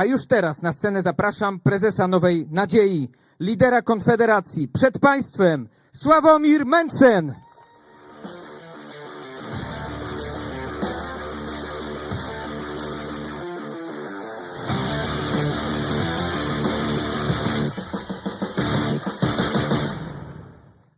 A już teraz na scenę zapraszam prezesa Nowej Nadziei, lidera Konfederacji. Przed państwem Sławomir Mencen.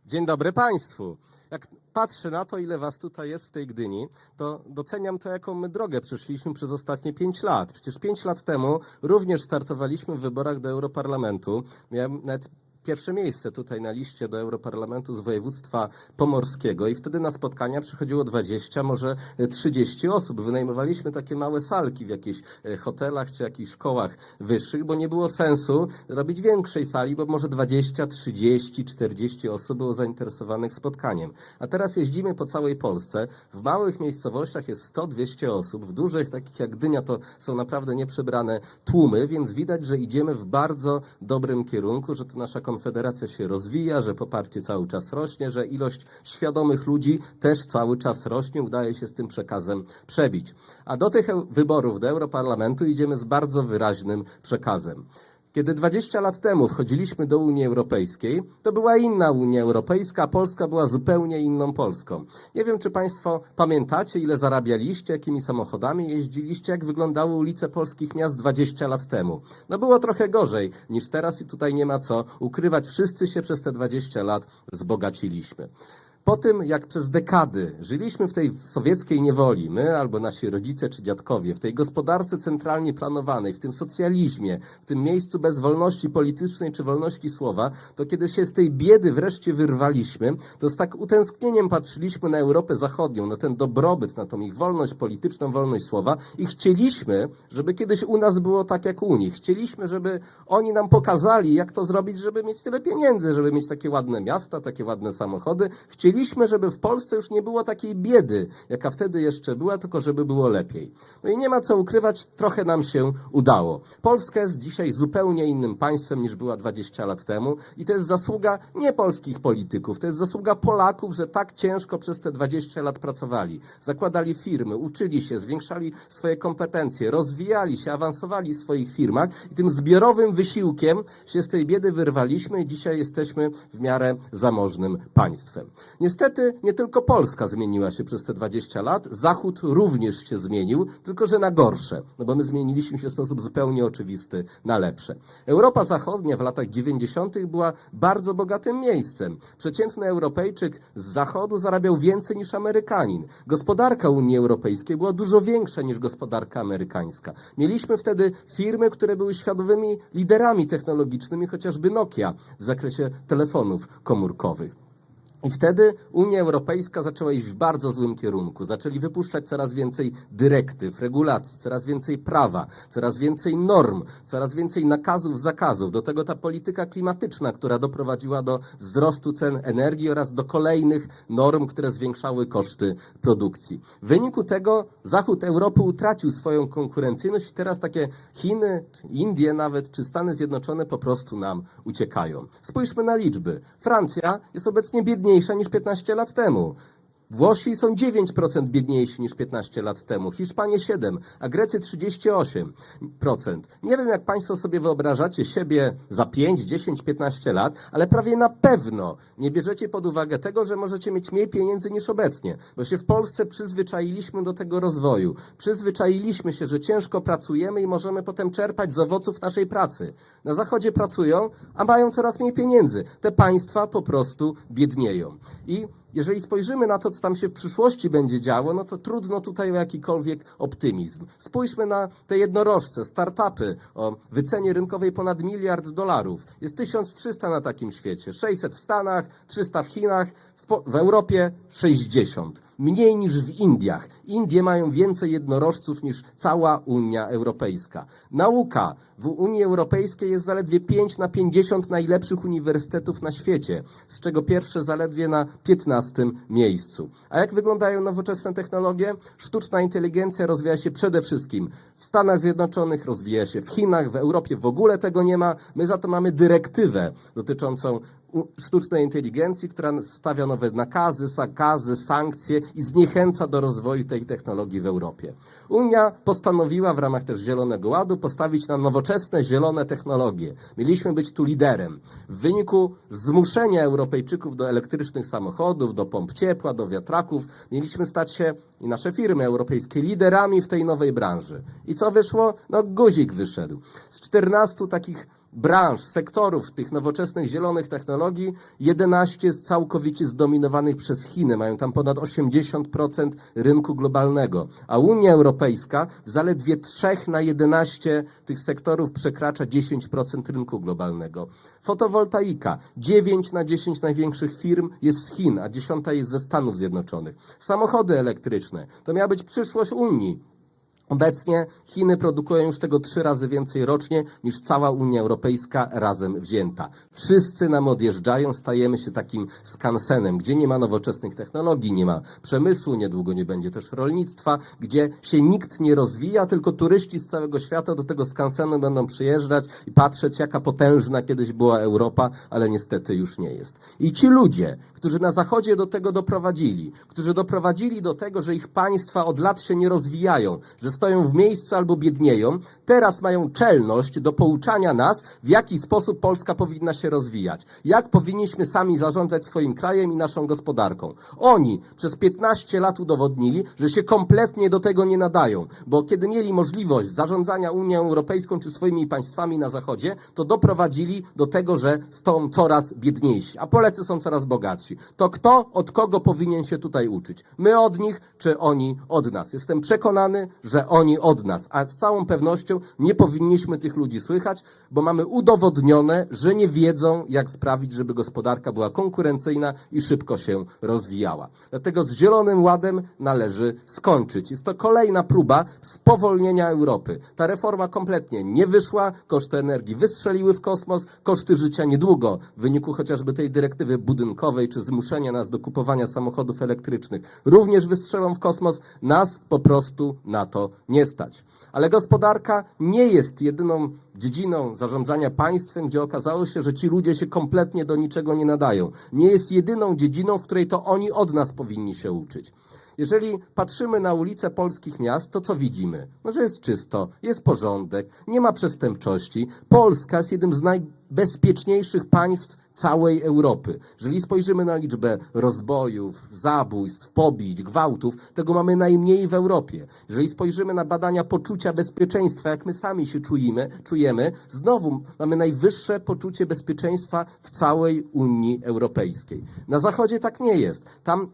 Dzień dobry Państwu. Jak patrzę na to, ile Was tutaj jest w tej Gdyni, to doceniam to, jaką my drogę przeszliśmy przez ostatnie pięć lat. Przecież pięć lat temu również startowaliśmy w wyborach do Europarlamentu. Miałem nawet pierwsze miejsce tutaj na liście do Europarlamentu z województwa pomorskiego i wtedy na spotkania przychodziło 20, może 30 osób. Wynajmowaliśmy takie małe salki w jakichś e, hotelach czy jakichś szkołach wyższych, bo nie było sensu robić większej sali, bo może 20, 30, 40 osób było zainteresowanych spotkaniem. A teraz jeździmy po całej Polsce. W małych miejscowościach jest 100-200 osób, w dużych, takich jak Gdynia, to są naprawdę nieprzebrane tłumy, więc widać, że idziemy w bardzo dobrym kierunku, że to nasza konfederacja się rozwija, że poparcie cały czas rośnie, że ilość świadomych ludzi też cały czas rośnie, udaje się z tym przekazem przebić. A do tych eu- wyborów do Europarlamentu idziemy z bardzo wyraźnym przekazem. Kiedy 20 lat temu wchodziliśmy do Unii Europejskiej, to była inna Unia Europejska, Polska była zupełnie inną Polską. Nie wiem, czy Państwo pamiętacie, ile zarabialiście, jakimi samochodami jeździliście, jak wyglądały ulice polskich miast 20 lat temu. No było trochę gorzej niż teraz i tutaj nie ma co ukrywać. Wszyscy się przez te 20 lat wzbogaciliśmy. Po tym, jak przez dekady żyliśmy w tej sowieckiej niewoli, my albo nasi rodzice czy dziadkowie, w tej gospodarce centralnie planowanej, w tym socjalizmie, w tym miejscu bez wolności politycznej czy wolności słowa, to kiedy się z tej biedy wreszcie wyrwaliśmy, to z tak utęsknieniem patrzyliśmy na Europę Zachodnią, na ten dobrobyt, na tą ich wolność polityczną, wolność słowa i chcieliśmy, żeby kiedyś u nas było tak jak u nich. Chcieliśmy, żeby oni nam pokazali, jak to zrobić, żeby mieć tyle pieniędzy, żeby mieć takie ładne miasta, takie ładne samochody. Chcieliśmy, żeby w Polsce już nie było takiej biedy, jaka wtedy jeszcze była, tylko żeby było lepiej. No i nie ma co ukrywać, trochę nam się udało. Polska jest dzisiaj zupełnie innym państwem niż była 20 lat temu i to jest zasługa nie polskich polityków, to jest zasługa Polaków, że tak ciężko przez te 20 lat pracowali. Zakładali firmy, uczyli się, zwiększali swoje kompetencje, rozwijali się, awansowali w swoich firmach i tym zbiorowym wysiłkiem się z tej biedy wyrwaliśmy i dzisiaj jesteśmy w miarę zamożnym państwem. Niestety nie tylko Polska zmieniła się przez te 20 lat, Zachód również się zmienił, tylko że na gorsze, no bo my zmieniliśmy się w sposób zupełnie oczywisty na lepsze. Europa Zachodnia w latach 90. była bardzo bogatym miejscem. Przeciętny Europejczyk z Zachodu zarabiał więcej niż Amerykanin. Gospodarka Unii Europejskiej była dużo większa niż gospodarka amerykańska. Mieliśmy wtedy firmy, które były światowymi liderami technologicznymi, chociażby Nokia w zakresie telefonów komórkowych. I wtedy Unia Europejska zaczęła iść w bardzo złym kierunku. Zaczęli wypuszczać coraz więcej dyrektyw, regulacji, coraz więcej prawa, coraz więcej norm, coraz więcej nakazów, zakazów. Do tego ta polityka klimatyczna, która doprowadziła do wzrostu cen energii oraz do kolejnych norm, które zwiększały koszty produkcji. W wyniku tego Zachód Europy utracił swoją konkurencyjność i teraz takie Chiny, Indie nawet, czy Stany Zjednoczone po prostu nam uciekają. Spójrzmy na liczby. Francja jest obecnie biedniejsza niż 15 lat temu. Włosi są 9% biedniejsi niż 15 lat temu, Hiszpanie 7%, a Grecy 38%. Nie wiem, jak Państwo sobie wyobrażacie siebie za 5, 10, 15 lat, ale prawie na pewno nie bierzecie pod uwagę tego, że możecie mieć mniej pieniędzy niż obecnie, bo się w Polsce przyzwyczailiśmy do tego rozwoju. Przyzwyczailiśmy się, że ciężko pracujemy i możemy potem czerpać z owoców naszej pracy. Na Zachodzie pracują, a mają coraz mniej pieniędzy. Te państwa po prostu biednieją. I jeżeli spojrzymy na to, co tam się w przyszłości będzie działo, no to trudno tutaj o jakikolwiek optymizm. Spójrzmy na te jednorożce, startupy o wycenie rynkowej ponad miliard dolarów. Jest 1300 na takim świecie, 600 w Stanach, 300 w Chinach, w, w Europie 60. Mniej niż w Indiach. Indie mają więcej jednorożców niż cała Unia Europejska. Nauka w Unii Europejskiej jest zaledwie 5 na 50 najlepszych uniwersytetów na świecie, z czego pierwsze zaledwie na 15 miejscu. A jak wyglądają nowoczesne technologie? Sztuczna inteligencja rozwija się przede wszystkim w Stanach Zjednoczonych, rozwija się w Chinach, w Europie w ogóle tego nie ma. My za to mamy dyrektywę dotyczącą sztucznej inteligencji, która stawia nowe nakazy, zakazy, sankcje i zniechęca do rozwoju tej technologii w Europie. Unia postanowiła w ramach też Zielonego Ładu postawić na nowoczesne, zielone technologie. Mieliśmy być tu liderem. W wyniku zmuszenia Europejczyków do elektrycznych samochodów, do pomp ciepła, do wiatraków, mieliśmy stać się i nasze firmy europejskie liderami w tej nowej branży. I co wyszło? No guzik wyszedł. Z 14 takich branż, sektorów tych nowoczesnych, zielonych technologii, 11 jest całkowicie zdominowanych przez Chiny. Mają tam ponad 80% rynku globalnego. A Unia Europejska w zaledwie 3 na 11 tych sektorów przekracza 10% rynku globalnego. Fotowoltaika. 9 na 10 największych firm jest z Chin, a 10 jest ze Stanów Zjednoczonych. Samochody elektryczne. To miała być przyszłość Unii. Obecnie Chiny produkują już tego trzy razy więcej rocznie niż cała Unia Europejska razem wzięta. Wszyscy nam odjeżdżają, stajemy się takim skansenem, gdzie nie ma nowoczesnych technologii, nie ma przemysłu, niedługo nie będzie też rolnictwa, gdzie się nikt nie rozwija, tylko turyści z całego świata do tego skansenu będą przyjeżdżać i patrzeć, jaka potężna kiedyś była Europa, ale niestety już nie jest. I ci ludzie, którzy na Zachodzie do tego doprowadzili, którzy doprowadzili do tego, że ich państwa od lat się nie rozwijają, że stoją w miejscu albo biednieją, teraz mają czelność do pouczania nas, w jaki sposób Polska powinna się rozwijać, jak powinniśmy sami zarządzać swoim krajem i naszą gospodarką. Oni przez 15 lat udowodnili, że się kompletnie do tego nie nadają, bo kiedy mieli możliwość zarządzania Unią Europejską czy swoimi państwami na Zachodzie, to doprowadzili do tego, że są coraz biedniejsi, a Polacy są coraz bogatsi. To kto od kogo powinien się tutaj uczyć? My od nich, czy oni od nas? Jestem przekonany, że oni od nas, a z całą pewnością nie powinniśmy tych ludzi słychać, bo mamy udowodnione, że nie wiedzą, jak sprawić, żeby gospodarka była konkurencyjna i szybko się rozwijała. Dlatego z Zielonym Ładem należy skończyć. Jest to kolejna próba spowolnienia Europy. Ta reforma kompletnie nie wyszła, koszty energii wystrzeliły w kosmos, koszty życia niedługo w wyniku chociażby tej dyrektywy budynkowej czy zmuszenia nas do kupowania samochodów elektrycznych również wystrzelą w kosmos. Nas po prostu na to nie stać. Ale gospodarka nie jest jedyną dziedziną zarządzania państwem, gdzie okazało się, że ci ludzie się kompletnie do niczego nie nadają. Nie jest jedyną dziedziną, w której to oni od nas powinni się uczyć. Jeżeli patrzymy na ulice polskich miast, to co widzimy? No, że jest czysto, jest porządek, nie ma przestępczości. Polska jest jednym z najbezpieczniejszych państw całej Europy. Jeżeli spojrzymy na liczbę rozbojów, zabójstw, pobić, gwałtów, tego mamy najmniej w Europie. Jeżeli spojrzymy na badania poczucia bezpieczeństwa, jak my sami się czujemy, czujemy znowu mamy najwyższe poczucie bezpieczeństwa w całej Unii Europejskiej. Na Zachodzie tak nie jest. Tam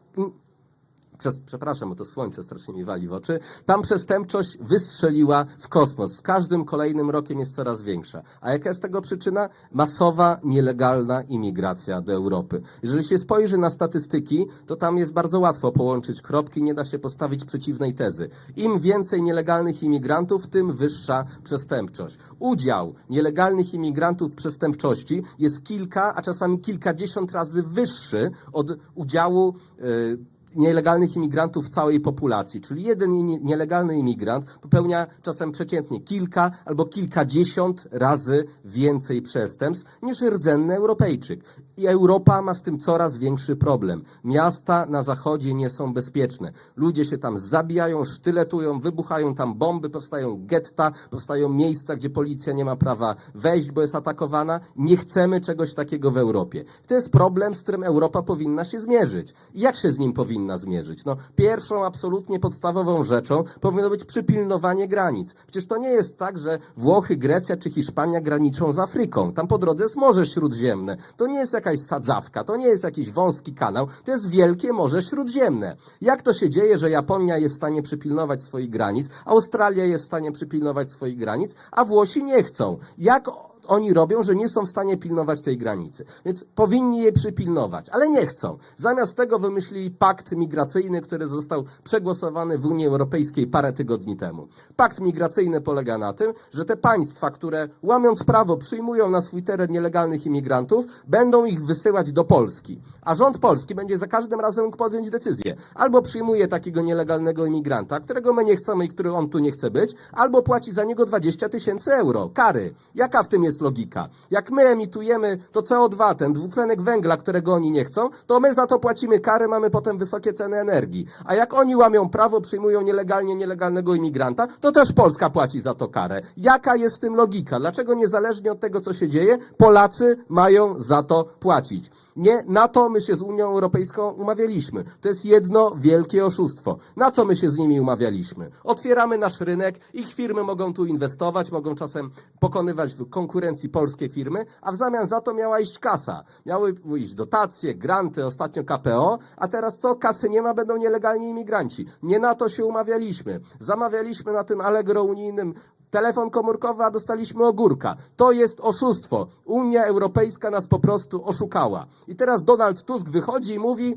przez, przepraszam, bo to słońce strasznie mi wali w oczy, tam przestępczość wystrzeliła w kosmos. Z każdym kolejnym rokiem jest coraz większa. A jaka jest tego przyczyna? Masowa, nielegalna imigracja do Europy. Jeżeli się spojrzy na statystyki, to tam jest bardzo łatwo połączyć kropki, nie da się postawić przeciwnej tezy. Im więcej nielegalnych imigrantów, tym wyższa przestępczość. Udział nielegalnych imigrantów w przestępczości jest kilka, a czasami kilkadziesiąt razy wyższy od udziału yy, nielegalnych imigrantów w całej populacji. Czyli jeden nie- nielegalny imigrant popełnia czasem przeciętnie kilka albo kilkadziesiąt razy więcej przestępstw niż rdzenny Europejczyk. I Europa ma z tym coraz większy problem. Miasta na zachodzie nie są bezpieczne. Ludzie się tam zabijają, sztyletują, wybuchają tam bomby, powstają getta, powstają miejsca, gdzie policja nie ma prawa wejść, bo jest atakowana. Nie chcemy czegoś takiego w Europie. To jest problem, z którym Europa powinna się zmierzyć. Jak się z nim powinna zmierzyć? No, pierwszą, absolutnie podstawową rzeczą powinno być przypilnowanie granic. Przecież to nie jest tak, że Włochy, Grecja czy Hiszpania graniczą z Afryką. Tam po drodze jest Morze Śródziemne. To nie jest jakaś sadzawka, to nie jest jakiś wąski kanał, to jest wielkie Morze Śródziemne. Jak to się dzieje, że Japonia jest w stanie przypilnować swoich granic, Australia jest w stanie przypilnować swoich granic, a Włosi nie chcą? Jak oni robią, że nie są w stanie pilnować tej granicy. Więc powinni jej przypilnować, ale nie chcą. Zamiast tego wymyślili pakt migracyjny, który został przegłosowany w Unii Europejskiej parę tygodni temu. Pakt migracyjny polega na tym, że te państwa, które łamiąc prawo przyjmują na swój teren nielegalnych imigrantów, będą ich wysyłać do Polski. A rząd polski będzie za każdym razem mógł podjąć decyzję. Albo przyjmuje takiego nielegalnego imigranta, którego my nie chcemy i który on tu nie chce być, albo płaci za niego 20 tysięcy euro. Kary. Jaka w tym jest jest logika. Jak my emitujemy to CO2, ten dwutlenek węgla, którego oni nie chcą, to my za to płacimy karę, mamy potem wysokie ceny energii. A jak oni łamią prawo, przyjmują nielegalnie nielegalnego imigranta, to też Polska płaci za to karę. Jaka jest w tym logika? Dlaczego niezależnie od tego, co się dzieje, Polacy mają za to płacić? Nie, na to my się z Unią Europejską umawialiśmy. To jest jedno wielkie oszustwo. Na co my się z nimi umawialiśmy? Otwieramy nasz rynek, ich firmy mogą tu inwestować, mogą czasem pokonywać w konkurencji polskie firmy, a w zamian za to miała iść kasa. Miały iść dotacje, granty, ostatnio KPO, a teraz co? Kasy nie ma, będą nielegalni imigranci. Nie na to się umawialiśmy. Zamawialiśmy na tym Allegro unijnym telefon komórkowy, a dostaliśmy ogórka. To jest oszustwo. Unia Europejska nas po prostu oszukała. I teraz Donald Tusk wychodzi i mówi,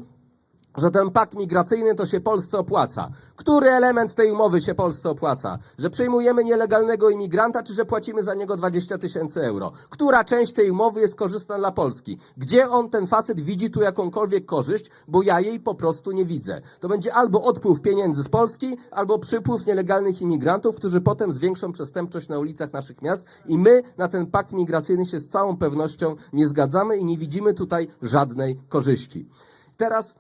że ten pakt migracyjny to się Polsce opłaca. Który element tej umowy się Polsce opłaca? Że przyjmujemy nielegalnego imigranta, czy że płacimy za niego 20 tysięcy euro? Która część tej umowy jest korzystna dla Polski? Gdzie on, ten facet, widzi tu jakąkolwiek korzyść? Bo ja jej po prostu nie widzę. To będzie albo odpływ pieniędzy z Polski, albo przypływ nielegalnych imigrantów, którzy potem zwiększą przestępczość na ulicach naszych miast i my na ten pakt migracyjny się z całą pewnością nie zgadzamy i nie widzimy tutaj żadnej korzyści. Teraz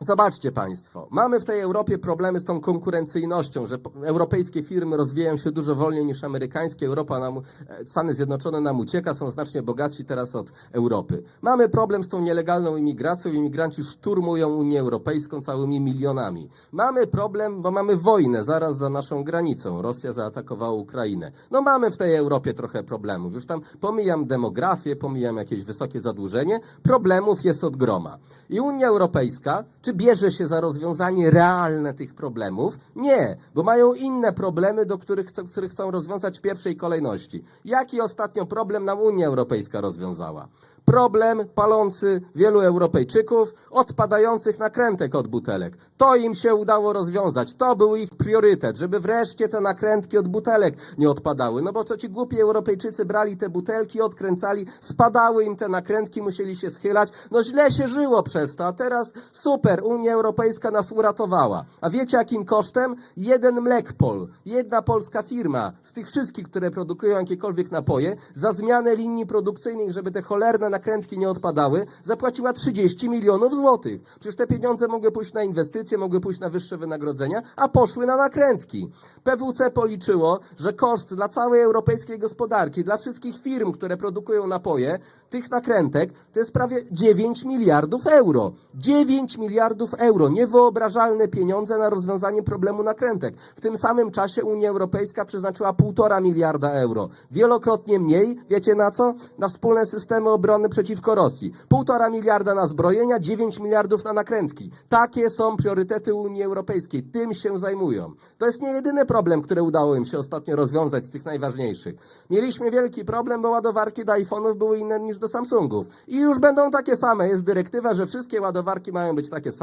Zobaczcie Państwo, mamy w tej Europie problemy z tą konkurencyjnością, że europejskie firmy rozwijają się dużo wolniej niż amerykańskie. Europa nam, e, Stany Zjednoczone nam ucieka, są znacznie bogatsi teraz od Europy. Mamy problem z tą nielegalną imigracją, imigranci szturmują Unię Europejską całymi milionami. Mamy problem, bo mamy wojnę zaraz za naszą granicą. Rosja zaatakowała Ukrainę. No mamy w tej Europie trochę problemów. Już tam pomijam demografię, pomijam jakieś wysokie zadłużenie. Problemów jest od groma. I Unia Europejska, czy bierze się za rozwiązanie realne tych problemów? Nie, bo mają inne problemy, do których, chcą- których chcą rozwiązać w pierwszej kolejności. Jaki ostatnio problem nam Unia Europejska rozwiązała? Problem palący wielu Europejczyków, odpadających nakrętek od butelek. To im się udało rozwiązać. To był ich priorytet, żeby wreszcie te nakrętki od butelek nie odpadały. No bo co ci głupi Europejczycy brali te butelki, odkręcali, spadały im te nakrętki, musieli się schylać. No źle się żyło przez to, a teraz super, Unia Europejska nas uratowała. A wiecie jakim kosztem? Jeden Mlekpol, jedna polska firma z tych wszystkich, które produkują jakiekolwiek napoje, za zmianę linii produkcyjnych, żeby te cholerne nakrętki nie odpadały, zapłaciła 30 milionów złotych. Przecież te pieniądze mogły pójść na inwestycje, mogły pójść na wyższe wynagrodzenia, a poszły na nakrętki. PWC policzyło, że koszt dla całej europejskiej gospodarki, dla wszystkich firm, które produkują napoje, tych nakrętek, to jest prawie 9 miliardów euro. 9 miliardów euro. Niewyobrażalne pieniądze na rozwiązanie problemu nakrętek. W tym samym czasie Unia Europejska przeznaczyła 1,5 miliarda euro. Wielokrotnie mniej, wiecie na co? Na wspólne systemy obrony przeciwko Rosji. 1,5 miliarda na zbrojenia, 9 miliardów na nakrętki. Takie są priorytety Unii Europejskiej. Tym się zajmują. To jest nie jedyny problem, który udało im się ostatnio rozwiązać z tych najważniejszych. Mieliśmy wielki problem, bo ładowarki do iPhone'ów były inne niż do Samsungów. I już będą takie same. Jest dyrektywa, że wszystkie ładowarki mają być takie same.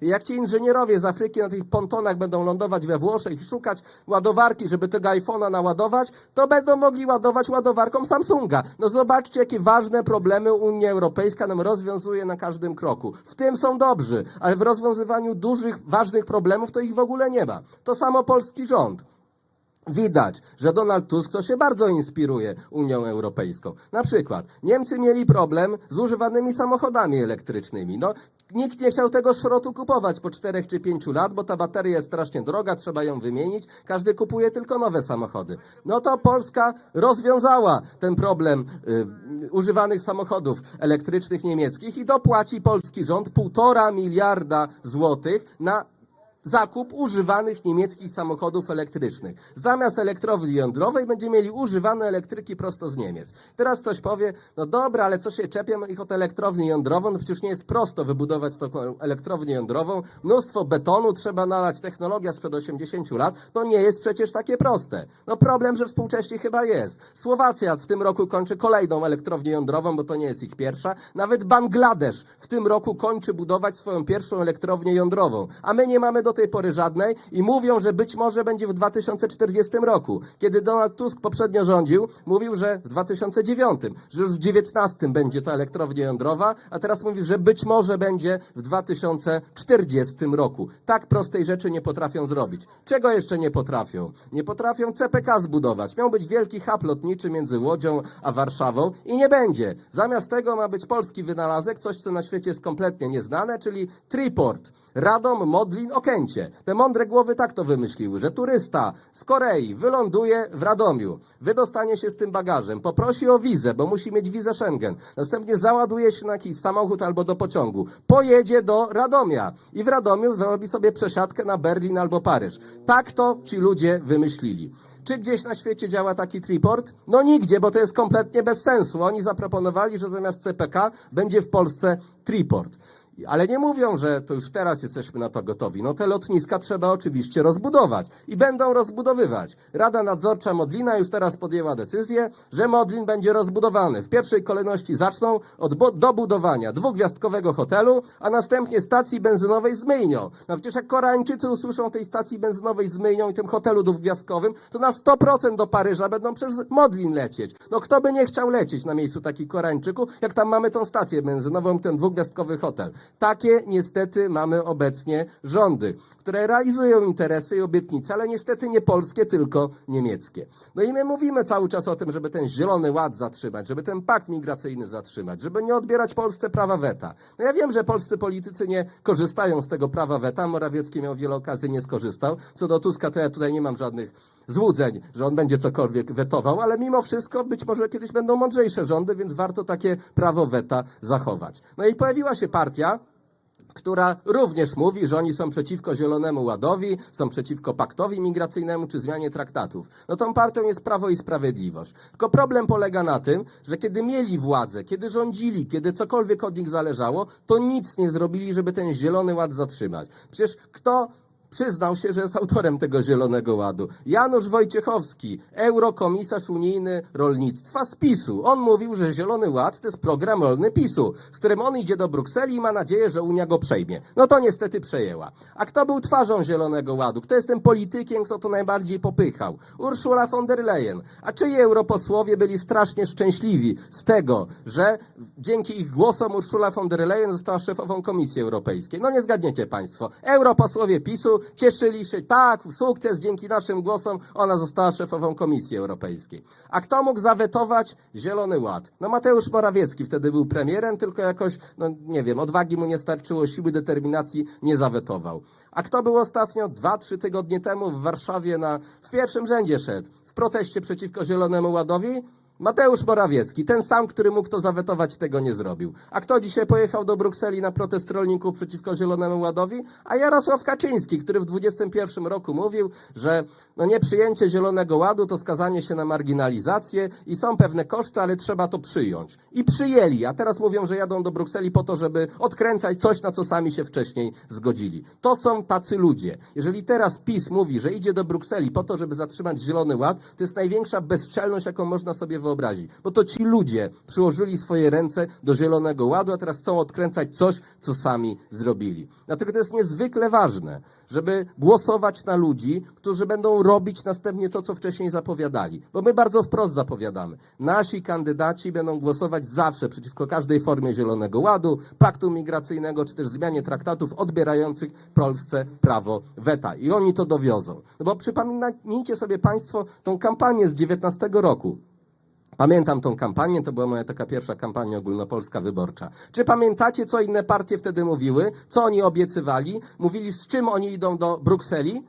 I jak ci inżynierowie z Afryki na tych pontonach będą lądować we Włoszech i szukać ładowarki, żeby tego iPhone'a naładować, to będą mogli ładować ładowarką Samsunga. No zobaczcie, jakie ważne problemy Unia Europejska nam rozwiązuje na każdym kroku. W tym są dobrzy, ale w rozwiązywaniu dużych, ważnych problemów to ich w ogóle nie ma. To samo polski rząd. Widać, że Donald Tusk to się bardzo inspiruje Unią Europejską. Na przykład Niemcy mieli problem z używanymi samochodami elektrycznymi. No, nikt nie chciał tego szrotu kupować po czterech czy pięciu lat, bo ta bateria jest strasznie droga, trzeba ją wymienić. Każdy kupuje tylko nowe samochody. No to Polska rozwiązała ten problem y, używanych samochodów elektrycznych niemieckich i dopłaci polski rząd półtora miliarda złotych na zakup używanych niemieckich samochodów elektrycznych. Zamiast elektrowni jądrowej będziemy mieli używane elektryki prosto z Niemiec. Teraz ktoś powie, no dobra, ale co się czepiam ich od elektrowni jądrową? No przecież nie jest prosto wybudować taką elektrownię jądrową. Mnóstwo betonu trzeba nalać, technologia sprzed 80 lat. To nie jest przecież takie proste. No problem, że współcześnie chyba jest. Słowacja w tym roku kończy kolejną elektrownię jądrową, bo to nie jest ich pierwsza. Nawet Bangladesz w tym roku kończy budować swoją pierwszą elektrownię jądrową. A my nie mamy do tej pory żadnej i mówią, że być może będzie w 2040 roku. Kiedy Donald Tusk poprzednio rządził, mówił, że w 2009, że już w 2019 będzie ta elektrownia jądrowa, a teraz mówi, że być może będzie w 2040 roku. Tak prostej rzeczy nie potrafią zrobić. Czego jeszcze nie potrafią? Nie potrafią CPK zbudować. Miał być wielki hub lotniczy między Łodzią a Warszawą i nie będzie. Zamiast tego ma być polski wynalazek, coś co na świecie jest kompletnie nieznane, czyli Triport. Radom, Modlin, Okęcie. Te mądre głowy tak to wymyśliły, że turysta z Korei wyląduje w Radomiu, wydostanie się z tym bagażem, poprosi o wizę, bo musi mieć wizę Schengen. Następnie załaduje się na jakiś samochód albo do pociągu. Pojedzie do Radomia i w Radomiu zrobi sobie przesiadkę na Berlin albo Paryż. Tak to ci ludzie wymyślili. Czy gdzieś na świecie działa taki triport? No nigdzie, bo to jest kompletnie bez sensu. Oni zaproponowali, że zamiast CPK będzie w Polsce triport. Ale nie mówią, że to już teraz jesteśmy na to gotowi. No te lotniska trzeba oczywiście rozbudować i będą rozbudowywać. Rada Nadzorcza Modlina już teraz podjęła decyzję, że Modlin będzie rozbudowany. W pierwszej kolejności zaczną od bu- dobudowania dwugwiazdkowego hotelu, a następnie stacji benzynowej z myjnią. No przecież jak Koreańczycy usłyszą tej stacji benzynowej z myjnią i tym hotelu dwugwiazdkowym, to na 100% do Paryża będą przez Modlin lecieć. No kto by nie chciał lecieć na miejscu takich Koreańczyków, jak tam mamy tą stację benzynową, ten dwugwiazdkowy hotel. Takie niestety mamy obecnie rządy, które realizują interesy i obietnice, ale niestety nie polskie, tylko niemieckie. No i my mówimy cały czas o tym, żeby ten zielony ład zatrzymać, żeby ten pakt migracyjny zatrzymać, żeby nie odbierać Polsce prawa weta. No ja wiem, że polscy politycy nie korzystają z tego prawa weta. Morawiecki miał wiele okazji, nie skorzystał. Co do Tuska, to ja tutaj nie mam żadnych złudzeń, że on będzie cokolwiek wetował, ale mimo wszystko być może kiedyś będą mądrzejsze rządy, więc warto takie prawo weta zachować. No i pojawiła się partia, która również mówi, że oni są przeciwko Zielonemu Ładowi, są przeciwko paktowi migracyjnemu czy zmianie traktatów. No tą partią jest Prawo i Sprawiedliwość. Tylko problem polega na tym, że kiedy mieli władzę, kiedy rządzili, kiedy cokolwiek od nich zależało, to nic nie zrobili, żeby ten Zielony Ład zatrzymać. Przecież kto przyznał się, że jest autorem tego Zielonego Ładu. Janusz Wojciechowski, eurokomisarz unijny rolnictwa z PiSu. On mówił, że Zielony Ład to jest program rolny PiSu, z którym on idzie do Brukseli i ma nadzieję, że Unia go przejmie. No to niestety przejęła. A kto był twarzą Zielonego Ładu? Kto jest tym politykiem, kto to najbardziej popychał? Ursula von der Leyen. A czyje europosłowie byli strasznie szczęśliwi z tego, że dzięki ich głosom Ursula von der Leyen została szefową Komisji Europejskiej? No nie zgadniecie Państwo. Europosłowie PiSu cieszyli się, tak, sukces dzięki naszym głosom, ona została szefową Komisji Europejskiej. A kto mógł zawetować Zielony Ład? No Mateusz Morawiecki wtedy był premierem, tylko jakoś, no nie wiem, odwagi mu nie starczyło, siły determinacji nie zawetował. A kto był ostatnio, dwa, trzy tygodnie temu w Warszawie na, w pierwszym rzędzie szedł, w proteście przeciwko Zielonemu Ładowi? Mateusz Morawiecki, ten sam, który mógł to zawetować, tego nie zrobił. A kto dzisiaj pojechał do Brukseli na protest rolników przeciwko Zielonemu Ładowi? A Jarosław Kaczyński, który w 2021 roku mówił, że no nieprzyjęcie Zielonego Ładu to skazanie się na marginalizację i są pewne koszty, ale trzeba to przyjąć. I przyjęli, a teraz mówią, że jadą do Brukseli po to, żeby odkręcać coś, na co sami się wcześniej zgodzili. To są tacy ludzie. Jeżeli teraz PiS mówi, że idzie do Brukseli po to, żeby zatrzymać Zielony Ład, to jest największa bezczelność, jaką można sobie wyobrazić. Bo to ci ludzie przyłożyli swoje ręce do Zielonego Ładu, a teraz chcą odkręcać coś, co sami zrobili. Dlatego to jest niezwykle ważne, żeby głosować na ludzi, którzy będą robić następnie to, co wcześniej zapowiadali. Bo my bardzo wprost zapowiadamy. Nasi kandydaci będą głosować zawsze przeciwko każdej formie Zielonego Ładu, paktu migracyjnego, czy też zmianie traktatów odbierających Polsce prawo weta. I oni to dowiozą. No bo przypomnijcie sobie Państwo tą kampanię z 19 roku. Pamiętam tą kampanię, to była moja taka pierwsza kampania ogólnopolska wyborcza. Czy pamiętacie, co inne partie wtedy mówiły? Co oni obiecywali? Mówili, z czym oni idą do Brukseli?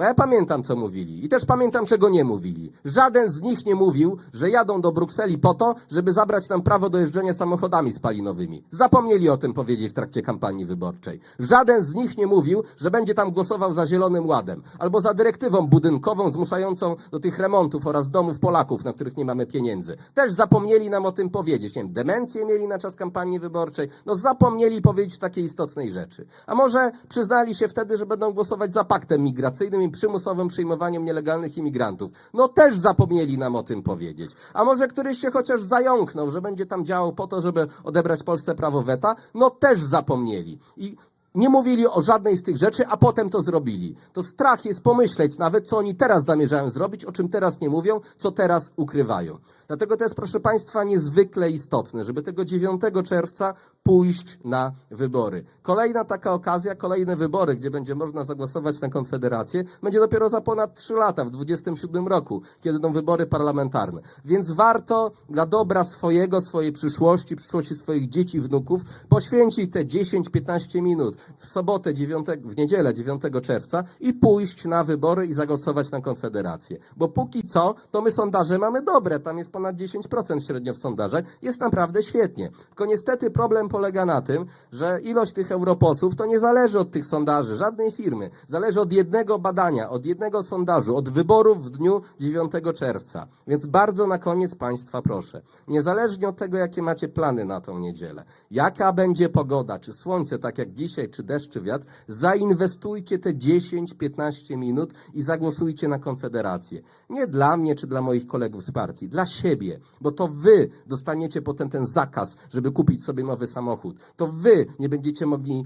No ja pamiętam, co mówili. I też pamiętam, czego nie mówili. Żaden z nich nie mówił, że jadą do Brukseli po to, żeby zabrać nam prawo do jeżdżenia samochodami spalinowymi. Zapomnieli o tym powiedzieć w trakcie kampanii wyborczej. Żaden z nich nie mówił, że będzie tam głosował za Zielonym Ładem albo za dyrektywą budynkową zmuszającą do tych remontów oraz domów Polaków, na których nie mamy pieniędzy. Też zapomnieli nam o tym powiedzieć. Nie wiem, demencję mieli na czas kampanii wyborczej. No zapomnieli powiedzieć takiej istotnej rzeczy. A może przyznali się wtedy, że będą głosować za paktem migracyjnym i przymusowym przyjmowaniem nielegalnych imigrantów. No też zapomnieli nam o tym powiedzieć. A może któryś się chociaż zająknął, że będzie tam działał po to, żeby odebrać Polsce prawo weta? No też zapomnieli. I nie mówili o żadnej z tych rzeczy, a potem to zrobili. To strach jest pomyśleć nawet, co oni teraz zamierzają zrobić, o czym teraz nie mówią, co teraz ukrywają. Dlatego to jest, proszę Państwa, niezwykle istotne, żeby tego 9 czerwca pójść na wybory. Kolejna taka okazja, kolejne wybory, gdzie będzie można zagłosować na Konfederację, będzie dopiero za ponad 3 lata, w 27 roku, kiedy będą wybory parlamentarne. Więc warto dla dobra swojego, swojej przyszłości, przyszłości swoich dzieci, wnuków, poświęcić te 10-15 minut w sobotę, 9, w niedzielę 9 czerwca i pójść na wybory i zagłosować na Konfederację. Bo póki co, to my sondaże mamy dobre, tam jest ponad 10% średnio w sondażach, jest naprawdę świetnie. Tylko niestety problem polega na tym, że ilość tych europosłów to nie zależy od tych sondaży, żadnej firmy. Zależy od jednego badania, od jednego sondażu, od wyborów w dniu 9 czerwca. Więc bardzo na koniec Państwa proszę, niezależnie od tego, jakie macie plany na tą niedzielę, jaka będzie pogoda, czy słońce, tak jak dzisiaj, czy deszcz, czy wiatr, zainwestujcie te 10-15 minut i zagłosujcie na Konfederację. Nie dla mnie, czy dla moich kolegów z partii, dla siebie, bo to wy dostaniecie potem ten zakaz, żeby kupić sobie nowy samochód. To wy nie będziecie mogli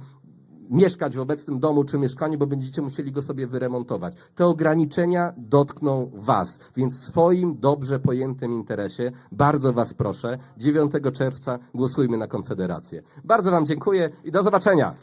mieszkać w obecnym domu czy mieszkaniu, bo będziecie musieli go sobie wyremontować. Te ograniczenia dotkną Was, więc w swoim dobrze pojętym interesie bardzo Was proszę, 9 czerwca głosujmy na Konfederację. Bardzo Wam dziękuję i do zobaczenia.